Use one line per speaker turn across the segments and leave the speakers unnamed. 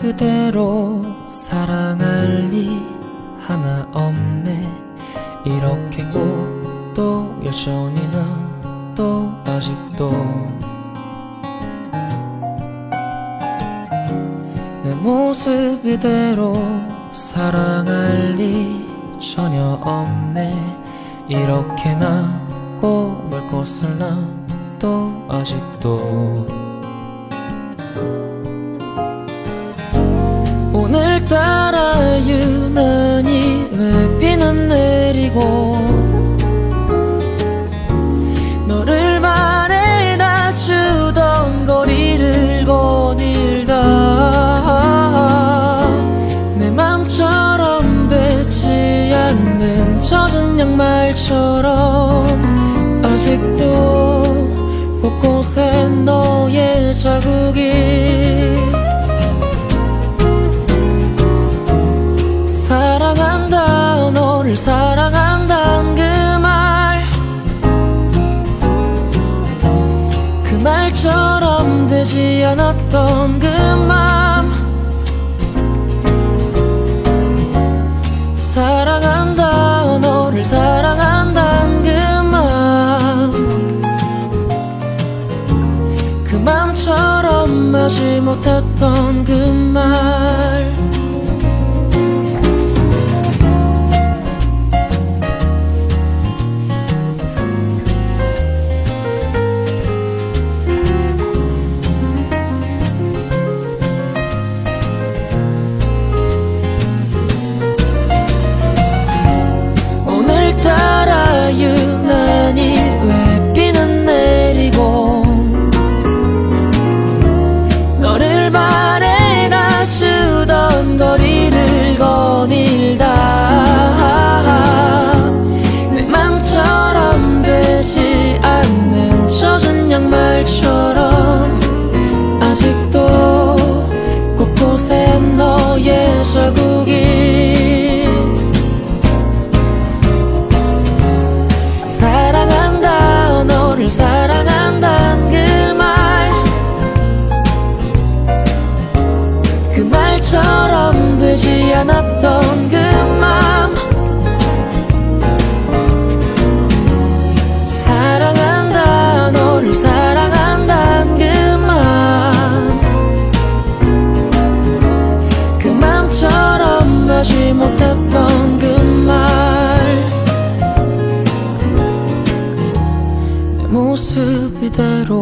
그대로 사랑할 리 하나 없네. 이렇게 꼭 또 여전히 난 또 아직도 내 모습 그대로 사랑할 리 전혀 없네. 이렇게 나고말 것을 난또 아직도 따라 유난히 왜 비는 내리고 너를 말해다 주던 거리를 거닐다. 내 맘처럼 되지 않는 젖은 양말처럼 아직도 곳곳에 너의 자국이 되지 않았던 그맘 사랑한다 너를 사랑한단 그맘 그 맘처럼 하지 못했던 그말 그 말처럼 되지 않았던 그 맘 사랑한다 너를 사랑한단 그맘 그 맘처럼 하지 못했던 그 말. 내 모습 이대로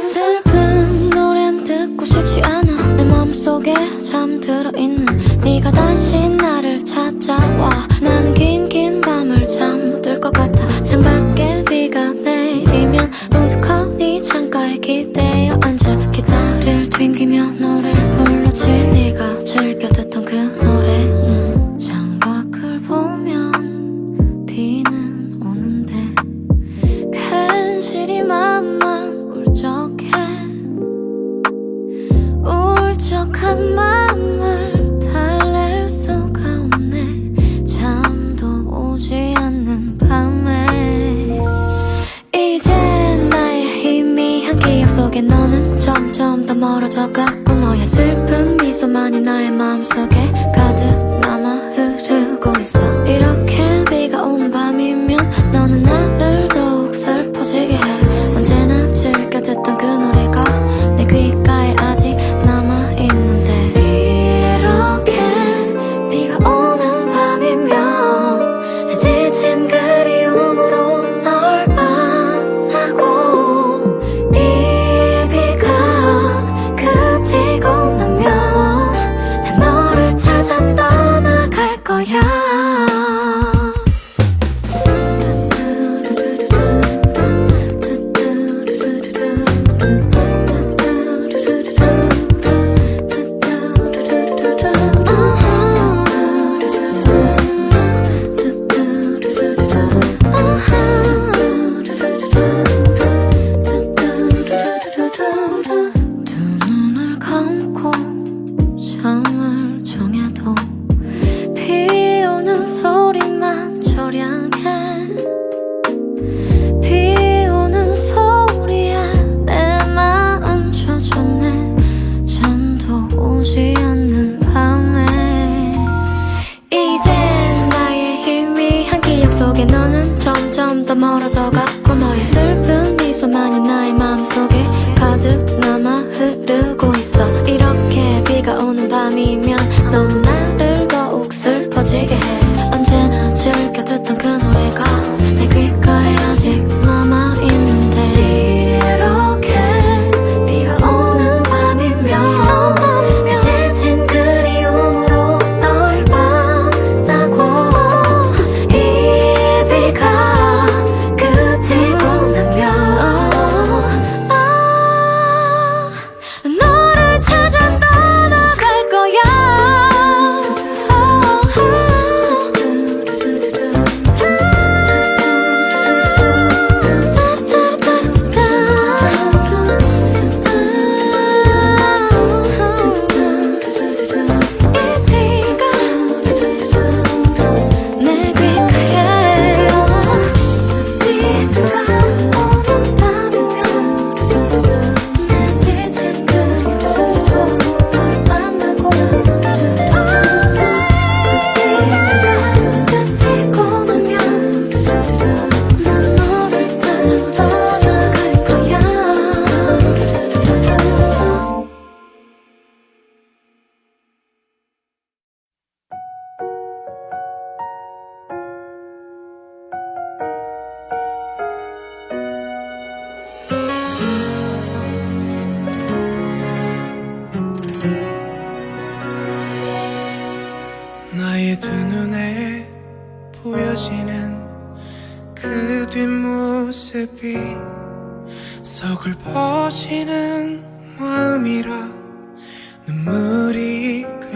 슬픈 노래는 듣고 싶지 않아. 내 맘속에 잠들어 있는 네가 다시 나를 찾아와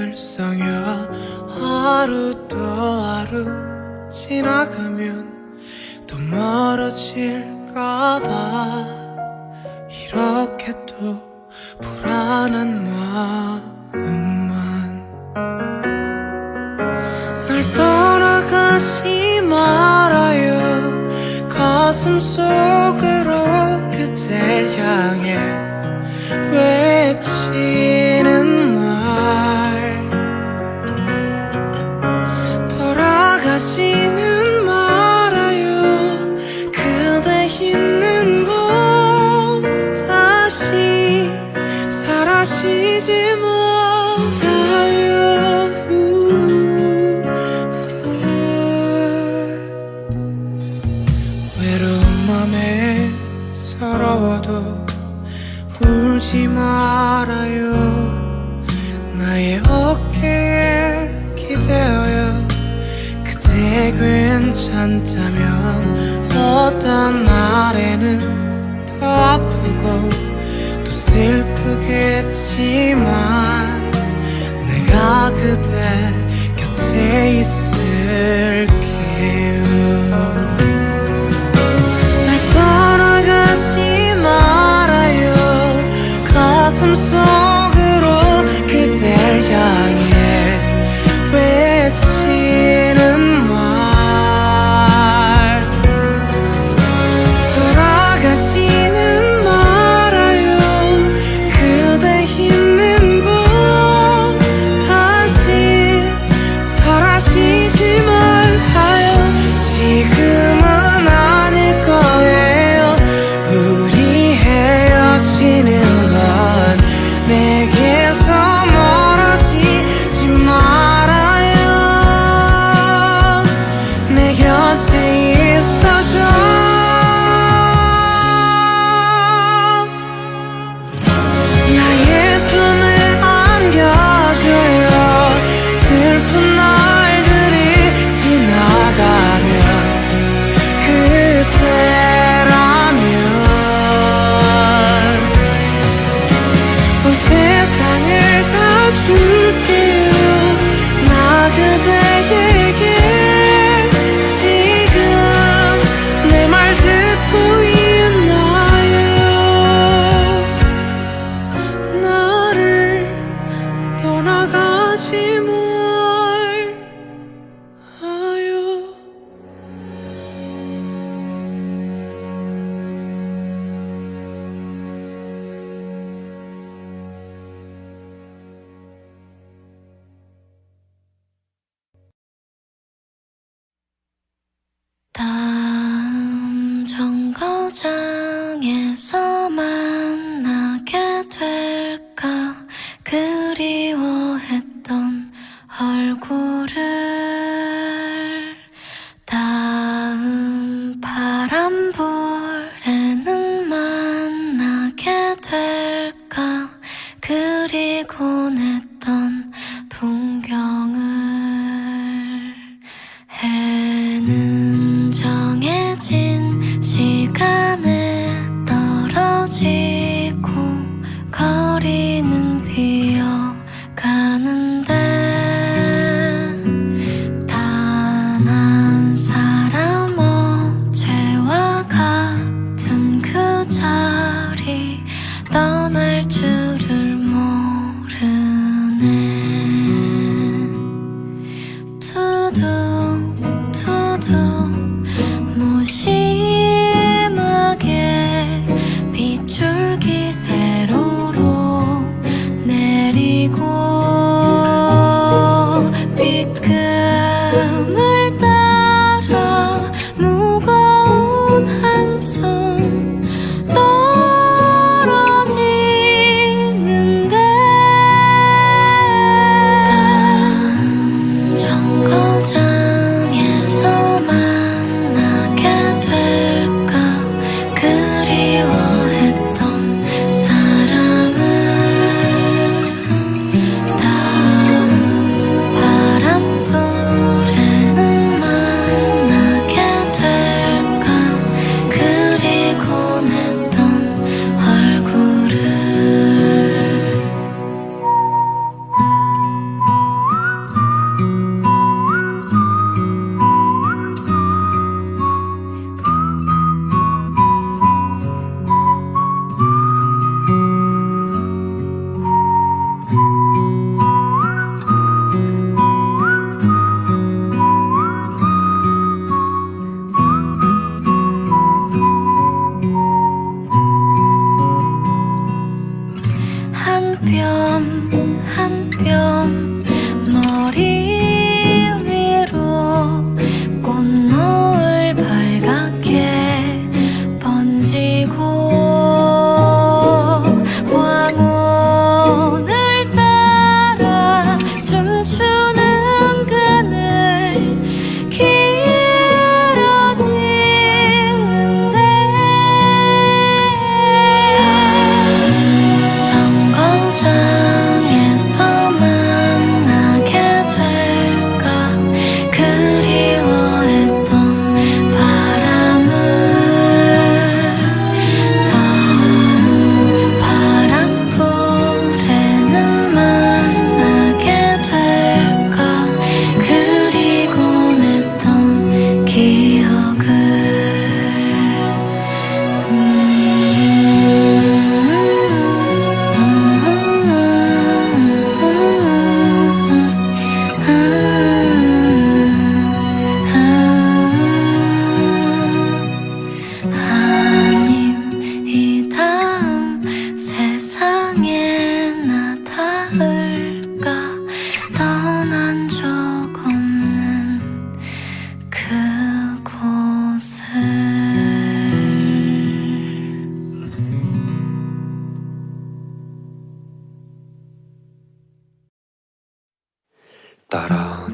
불쌍해.
하루도 하루 지나가면 더 멀어질까봐. 이렇게 가시지 말아요.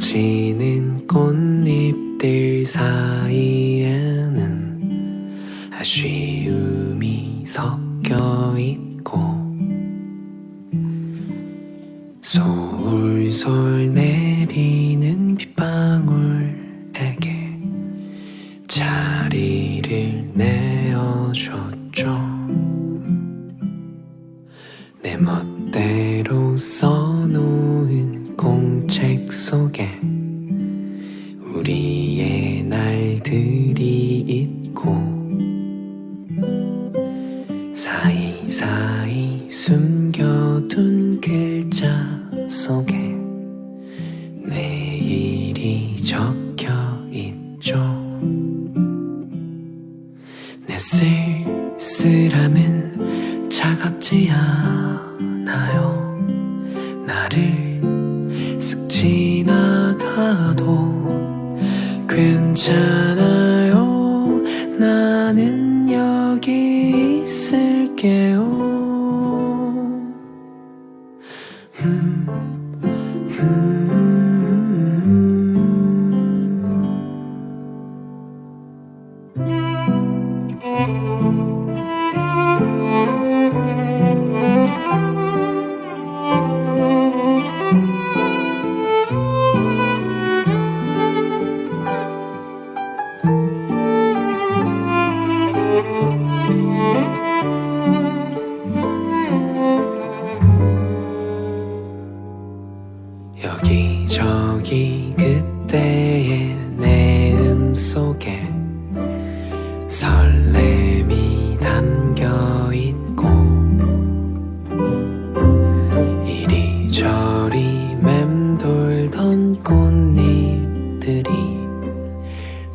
지는
꽃잎들 사이에는 아쉬움이 섞여 있고 사이사이 숨겨둔 글자 속에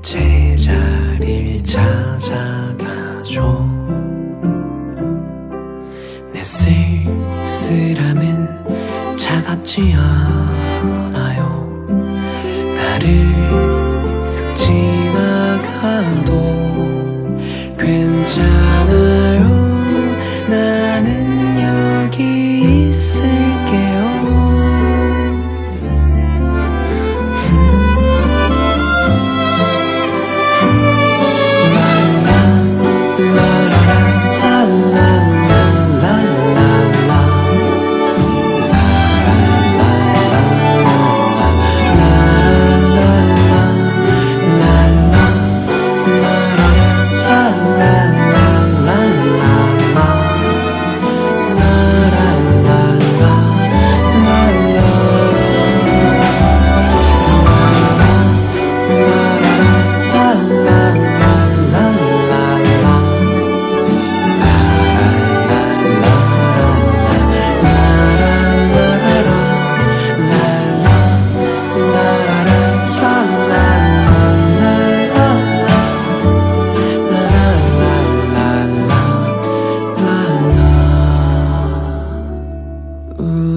제자리를 찾아가죠 내 쓸쓸함은 차갑지 않아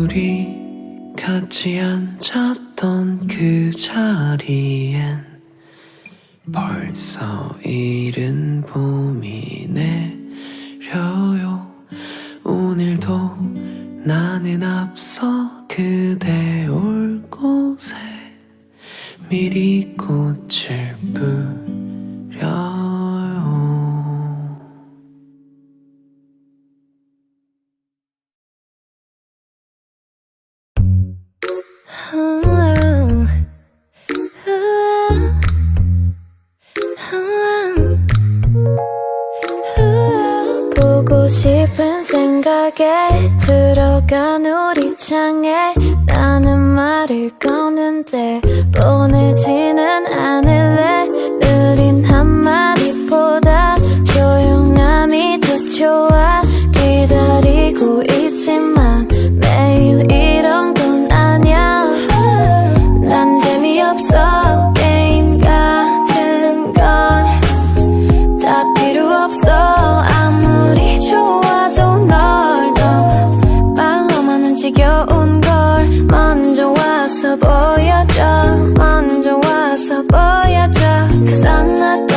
우리 같이 앉았던 그 자리엔 벌써 이른 봄이 내려요. 오늘도 나는 앞서 그대 올 곳에 미리 꽃을 뿌
생각에 들어간 우리 창에 나는 말을 거는데 보내지는 않을래? 느린 한마디보다 조용함이 더 좋아. 기다리고 있지만 I'm not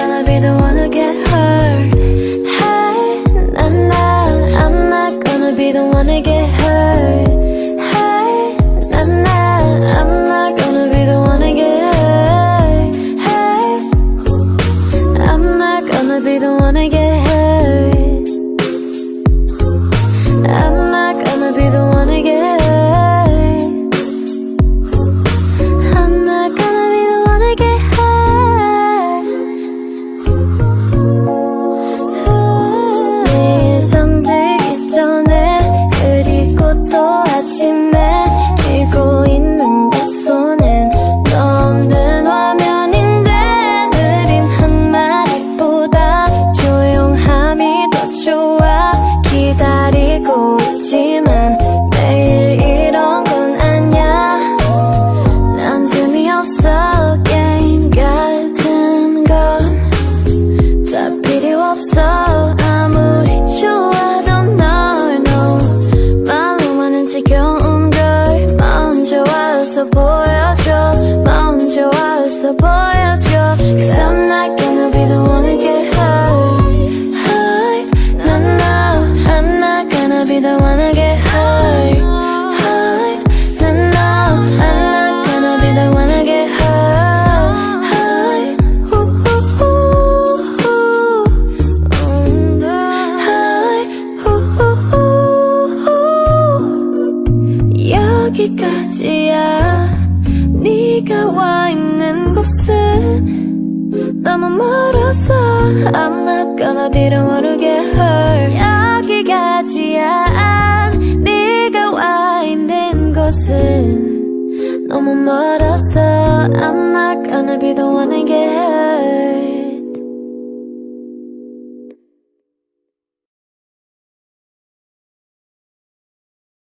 Yeah.